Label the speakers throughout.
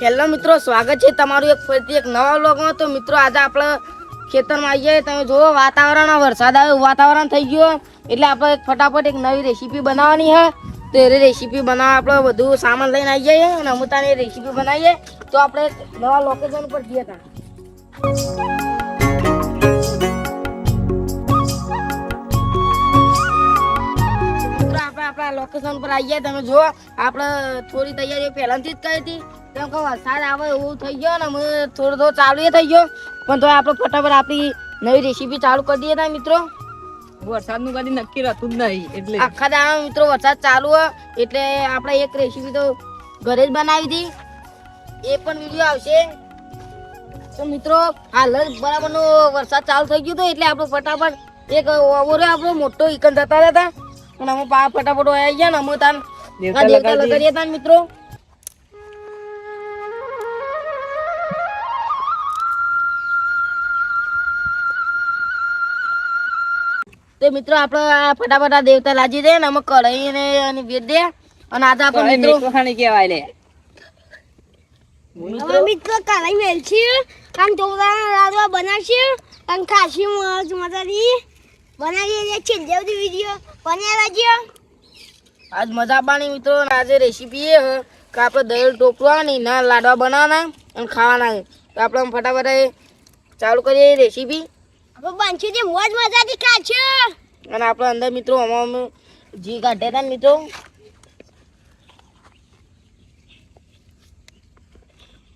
Speaker 1: Hello મિત્રો, સ્વાગત છે તમારું એક ફરીથી એક નવા વ્લોગમાં. તો મિત્રો, આજે આપણે ખેતરમાં આવીએ. તમે જુઓ વાતાવરણ વરસાદ આવ્યો વાતાવરણ થઈ ગયો. એટલે આપણે એક ફટાફટ એક નવી રેસીપી બનાવવાની છે. તો એ રેસીપી બનાવવા આપણે બધું સામાન લઈને આવી જઈએ અને અમુતાની રેસીપી બનાવીએ. તો આપણે નવા લોકેશન પર જઈએ ત્યાં. આપણે આપણા લોકેશન પર આવી આવીએ. તમે જુઓ, આપણે થોડી તૈયારીઓ પહેલાંથી જ કરી હતી. કેમ કે વરસાદ આવે એવું થઈ ગયો ને અમે થોડો થોડો ચાલુ એ થઈ ગયો. પણ તો આપણે ફટાફટ આપણી નવી રેસીપી ચાલુ કરી દઈએ તા મિત્રો.
Speaker 2: વરસાદનું કદી નક્કી રહેતું જ નહીં એટલે.
Speaker 1: આખા દાડા મિત્રો વરસાદ ચાલુ હોય એટલે આપણે એક રેસીપી તો ઘરે જ બનાવી હતી એ પણ વીડિયો આવશે. તો મિત્રો હાલ જ બરાબરનો વરસાદ ચાલુ થઈ ગયો હતો એટલે આપણે ફટાફટ એક ઓવર આપણો મોટો ઇકન જતા હતા અને અમે પા ફટાફટ આવી ગયા ને અમે તાન
Speaker 2: દેવતા
Speaker 1: લગાડીએ તાન મિત્રો. તો મિત્રો આપણે આ ફટાફટ આ દેવતા લાજી દે ને અમે કઢાઈ ને અને વેદ દે. અને આજે આપણે મિત્રો
Speaker 2: ખાણી કહેવાય લે.
Speaker 3: હવે મિત્રો કઢાઈ વેલછી અને ચોકડાના લાડવા બનાવશે અને ખાસી મજ મજાની. બનાવી દે છે જેવડી વીડિયો બનાવ્યા છે
Speaker 1: આજ મજા પાણી મિત્રો આજે રેસીપી એ કે આપણે દહીં ટોપવાની ના લાડવા બનાવવાના અને ખાવાના તો આપણે ફટાફટ એ ચાલુ કરીએ રેસીપી
Speaker 3: બનશું તે મોજ મજાથી ખાશો.
Speaker 1: અને આપણા અંદર મિત્રો અમે ઘી કાઢ્યા હતા ને મિત્રો?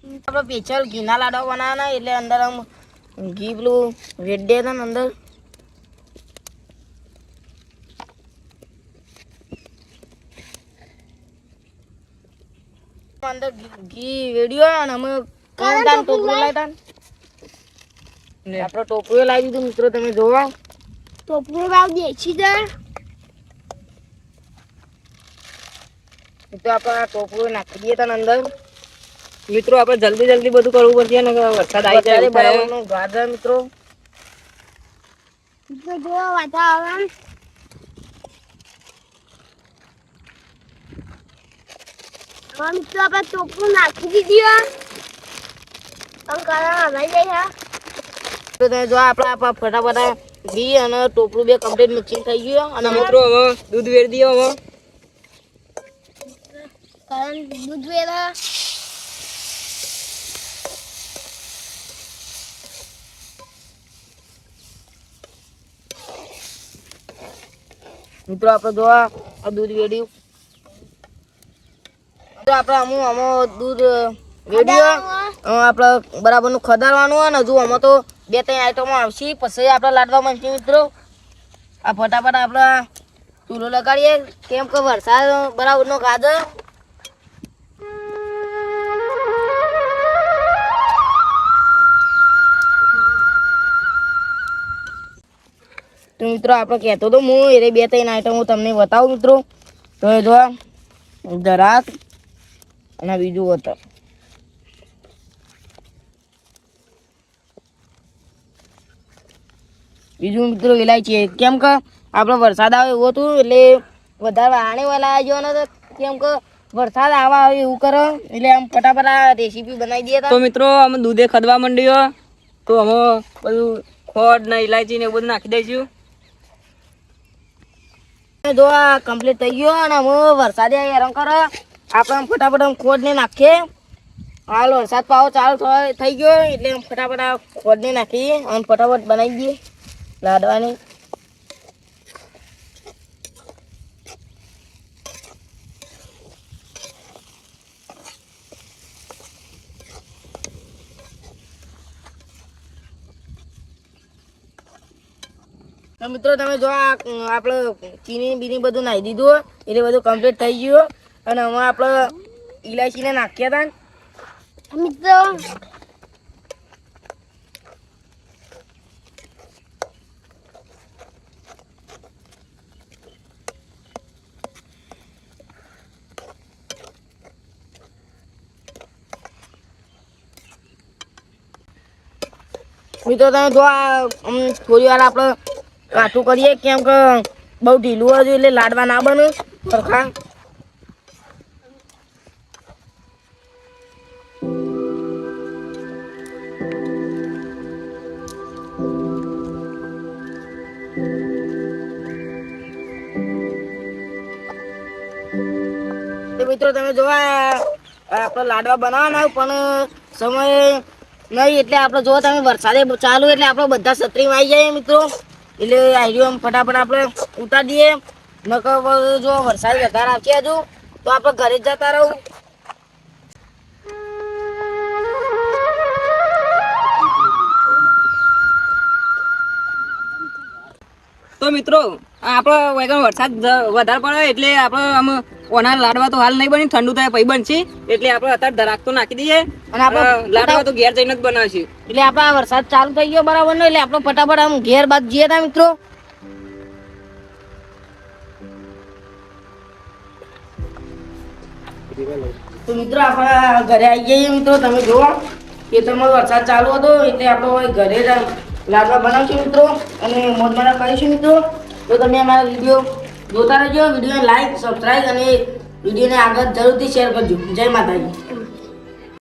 Speaker 1: આપણે પેચલ ઘીના લાડવા બનાવવાના એટલે અંદર આમ ઘી પેલું રેડે હતા ને અંદર. અંદર ઘી- વેડ્યો અને અમે કાંદા ને લાવ્યા આપણે ટોપરું લાવી દીધું મિત્રો તમે જોવા.
Speaker 3: તો પૂરો દેખી છે
Speaker 1: તો આપણે આ ટોપરું નાખી દઈએ તને અંદર.
Speaker 2: મિત્રો આપણે જલ્દી જલ્દી બધું કરવું પડશે ને વરસાદ આવી જાય
Speaker 1: બરાબરનું ગાજર મિત્રો.
Speaker 3: મિત્રો જો વાતાવરણ. મિત્રો આપણે ટોપરું નાખી દીધી. અને કલર હલાઈ જાય
Speaker 1: તો જો આપણે ફટાફટ ઘી અને ટોપરું બે કમ્પ્લીટ મિક્સિંગ થઈ ગયું અને
Speaker 2: મિત્રો હવે દૂધ વેરી દઈએ હવે.
Speaker 3: કારણ દૂધ વેરા.
Speaker 1: મિત્રો આપણે જો આ દૂધ વેડ્યું. તો આપણે અમુક આમાં દૂધ વેડ્યું આપણે બરાબરનું ખદાડવાનું હોય ને હજુ આમાં તો બે ત્રણ આઈટમો આવશે, પછી આપણે લાડવા બનશે મિત્રો, આ ફટાફટ આપણે ચૂલો લગાડીએ. કેમ કે વરસાદ બરાબરનો ગાજર. તો મિત્રો, આપણે કહેતો તો હું એ બે ત્રણ આઈટમ હું તમને બતાવું, મિત્રો. તો એ જો જરાક અને બીજું વતર. બીજું મિત્રો ઇલાયચી કેમ કે આપણો વરસાદ આવે એવું હતું એટલે વધારે આણે વાલા આવી જવાનો હતો કેમ કે વરસાદ આવા આવે એવું કરો. એટલે આમ ફટાફટ આ રેસીપી બનાવી દઈએ
Speaker 2: તો. મિત્રો અમે દૂધે ખદવા માંડ્યો. તો અમે બધું ખોડ ને ઇલાયચી ને બધું નાખી દઈશું.
Speaker 1: જો આ કમ્પ્લીટ થઈ ગયો અને અમે વરસાદે હેરાન કરો. આપણે આમ ફટાફટ આમ ખોદને નાખીએ. હાલ વરસાદ પાવો ચાલુ થઈ ગયો. એટલે આમ ફટાફટ આ ખોદને નાખીએ અને ફટાફટ બનાવી દઈએ. લાડવાની તો મિત્રો, તમે જો આ આપણે ચીની, બીની બધું નાખી દીધું એટલે બધું કમ્પ્લીટ થઈ ગયું અને હવે આપણે ઇલાયચીને નાખ્યા હતા
Speaker 3: મિત્રો
Speaker 1: મિત્રો, તમે જો થોડી વાર આપણે કાઠું કરીએ, કેમ કે બહુ ઢીલું હોય એટલે લાડવા ના બને. સરખા. મિત્રો, તમે જોવા આપણે લાડવા બનાવવાના પણ સમય નહીં, એટલે આપણે જો તમે વરસાદે ચાલુ એટલે આપણે બધા છત્રીમાં આવી જઈએ મિત્રો. એટલે આઈડિયો ફટાફટ આપણે ઉતાર દઈએ. નકર જો વરસાદ વધારે આવશે હજુ, તો આપણે ઘરે જ જતા રહું.
Speaker 2: તો મિત્રો આપણો વૈગણ વરસાદ વધારે પડે એટલે આપણે આમ ઓના લાડવા તો હાલ નહીં બની ઠંડુ થાય પછી બનશે. એટલે આપણે અત્યારે ધરાક તો નાખી દઈએ.
Speaker 1: અને આપણે
Speaker 2: લાડવા તો ઘેર જઈને જ બનાવશે.
Speaker 1: એટલે આપણે આ વરસાદ ચાલુ થઈ ગયો બરાબર ને એટલે આપણે ફટાફટ આમ ઘેર બાદ જઈએ તા મિત્રો. તો મિત્રો આપણે ઘરે આવી જઈએ મિત્રો તમે જુઓ. તમારો વરસાદ ચાલુ હતો એટલે આપણે ઘરે જ લાડવા બનાવશું મિત્રો. અને મોજ મજા કરીશું મિત્રો. તો તમે અમારા વીડિયો જોતા રહેજો વિડીયોને લાઈક સબસ્ક્રાઈબ અને વિડીયોને આગળ જરૂરથી શેર કરજો. જય માતાજી.